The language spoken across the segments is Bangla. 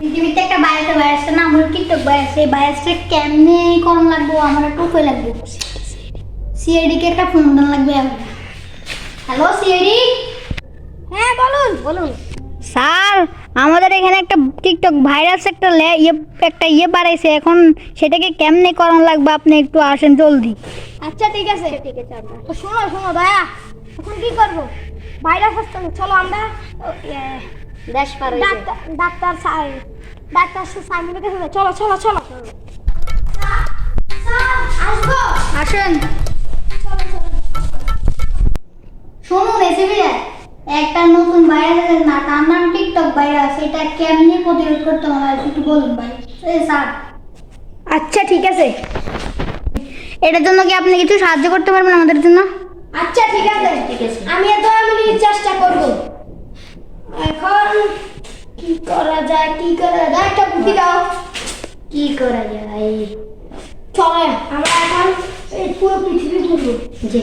পৃথিবীতে একটা ভাইরাস ভাইরাসটা নাম হলো টিকটক ভাইরাস সেই ভাইরাসটা কেমনে কম লাগবো? আমার একটু উপায় লাগবে। সিআইডি কে একটা ফোন দেন লাগবে হ্যালো সিআইডি হ্যাঁ বলুন বলুন। স্যার আমাদের এখানে একটা টিকটক ভাইরাস একটা ইয়ে একটা ইয়ে বাড়াইছে। এখন সেটাকে কেমনে করানো লাগবে? আপনি একটু আসেন জলদি। আচ্ছা ঠিক আছে। ঠিক আছে তো শোনো শোনো দয়া। এখন কি করব? ভাইরাস আসতে চলো আমরা ইয়ে, দেশ পার ডাক্তার ডাক্তার সাই ডাক্তার সাইমনের কাছে চলো চলো চলো। আসব। আসেন। শুনুন একটা নতুন ভাইরাস না তার নাম টিকটক ভাইরাস এটা কেমনি প্রতিরোধ করতে হবে একটু বলুন ভাই। স্যার। আচ্ছা ঠিক আছে। এটার জন্য কি আপনি কিছু সাহায্য করতে পারবেন আমাদের জন্য? আচ্ছা ঠিক আছে। ঠিক আছে। আমি এত আমি চেষ্টা করব এখন কি করা যায় কি করা যায়? একটা বুদ্ধি দাও। কি করা যায়? চলে আমরা এখন এই পুরো পৃথিবী ঘুরবো। জি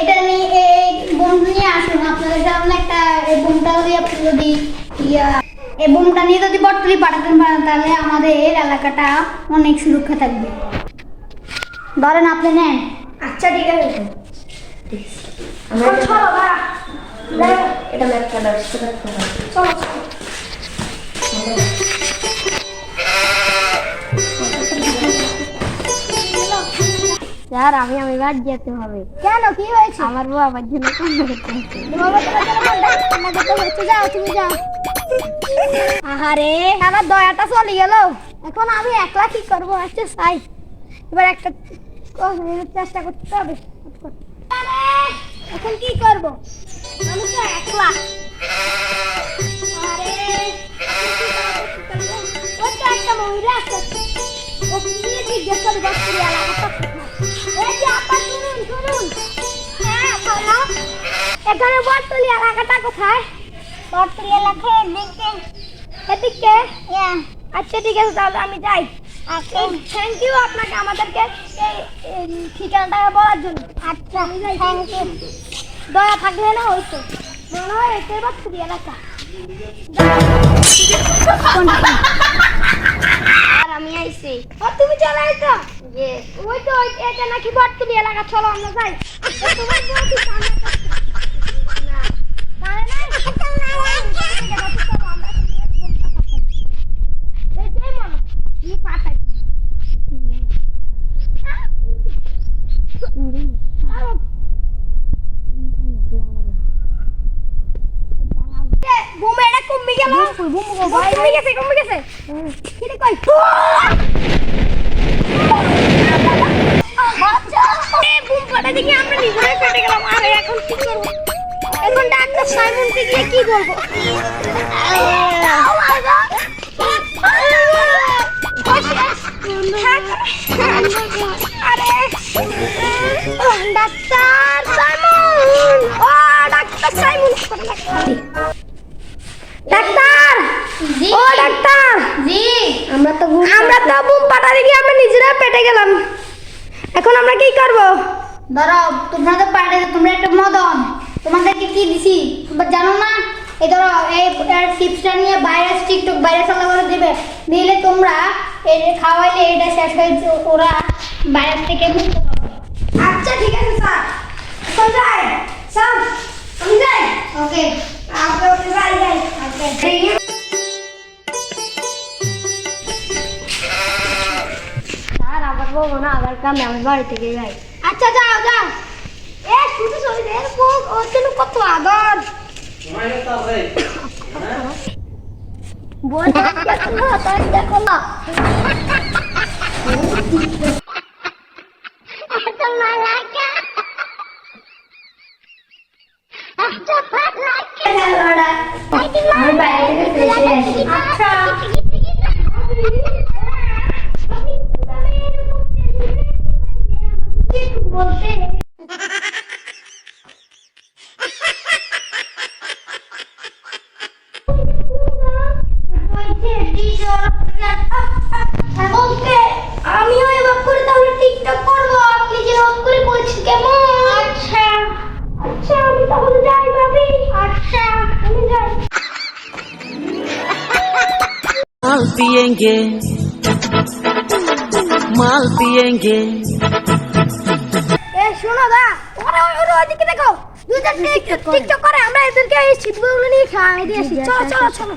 এটা নিয়ে এই বোমটা নিয়ে আসুন আপনাদের সামনে একটা এই বোমটা দিয়ে আপনি যদি ইয়া এই বোমটা নিয়ে যদি বটতলি পাঠাতেন পারেন তাহলে আমাদের এলাকাটা অনেক সুরক্ষা থাকবে। ধরেন আপনি নেন। আচ্ছা ঠিক আছে। আমরা চলো দাঁড়া দাঁড়া। এটা ম্যাপ কাটার সেটা করা চলো চলো স্যার আমি আমি বাদ যেতে হবে কেন কি হয়েছে আমার বউ আমার জন্য কান্না করতে হচ্ছে বাবা তোমার জন্য কান্না- কান্না করতে হচ্ছে যাও তুমি যাও আহারে আমার দয়াটা চলে গেল এখন আমি একলা কি করব একটা সাই এবার একটা ক- চেষ্টা করতে হবে আরে, এখন কি করব আমি তো একলা আরে কি কি? ওই তো একটা মহিলা আছে। ও নিয়ে জিজ্ঞেস করে বসে এই যে আপা শুনুন শুনুন। হ্যাঁ বলো। এখানে বটতলি এলাকাটা কোথায়? বটতলি এলাকা এদিকে। এদিকে? আচ্ছা ঠিক আছে তাহলে আমি যাই। আচ্ছা। থ্যাংক ইউ আপনাকে আমাদেরকে এই ঠিকানাটা বলার জন্য। আচ্ছা থ্যাংক ইউ দয়া থাকলে না হইতো। মনে হয় এটাই বটতলি এলাকা। আর আমি আইছি। আর তুমি চলে আইতো? ওই তো এটা নাকি বটতলি এলাকা, চলো আমরা যাই। কানে নাই? ঠিক আছে, চলো, আমরা এখন নিয়ে ঘুমটা পাঠাই। এই যে মনে, কি পাঠাই? আরও। এ, বুম এটা কমে গেল বুম কমে গেছে কমে গেছে। কি রে কই? বুম ফাটা দেখি আমরা নিজেরাই ফেটে গেলাম। আরে এখন কি করব? এখন ডাক্তার সাইমনকে গিয়ে কি বলব আরে ডাক্তার। আমরা তো আমরা তো বুম পাটা দেখি আমরা নিজেরা পেটে গেলাম। এখন আমরা কি করব? ধরো তোমরা তো পাটে তোমরা একটা মদন। তোমাদেরকে কি দিছি? তোমরা জানো না? এই ধরো এই চিপসটা নিয়ে ভাইরাস টিকটক ভাইরাস আলাদা করে দেবে। দিলে তোমরা এটা খাওয়াইলে এটা শেষ হয়ে ওরা ভাইরাস থেকে মুক্ত পাবে আচ্ছা ঠিক আছে স্যার। যাই স্যার যাই ওকে ওকে ওকে যাই। যাই ওকে না আবার কামে আমার বাড়ি থেকে যাই। আচ্ছা যাও যাও। এ শুধু শরীরের ওর জন্য কত আদর? বল দেখো না। malpiengue, malpiengue. এ শোনো দা ওরে ওরে ওরে ওদিকে দেখো দুইটা টিকটক করে আমরা এদেরকে এই ছিপগুলো নিয়ে খাওয়াই দিয়ে আসি চলো চলো চলো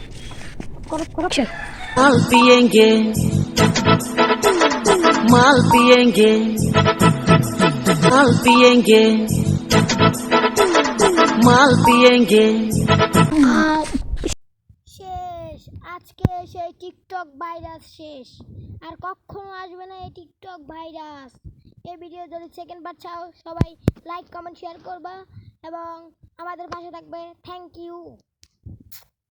করো করো malpiengue, malpiengue, malpiengue, malpiengue. আজকে এসে টিকটক ভাইরাস শেষ। আর কখনো আসবে না এই টিকটক ভাইরাস। এই ভিডিও যদি সেকেন্ড বার চাও, সবাই লাইক কমেন্ট শেয়ার করবা এবং আমাদের পাশে থাকবে। Thank you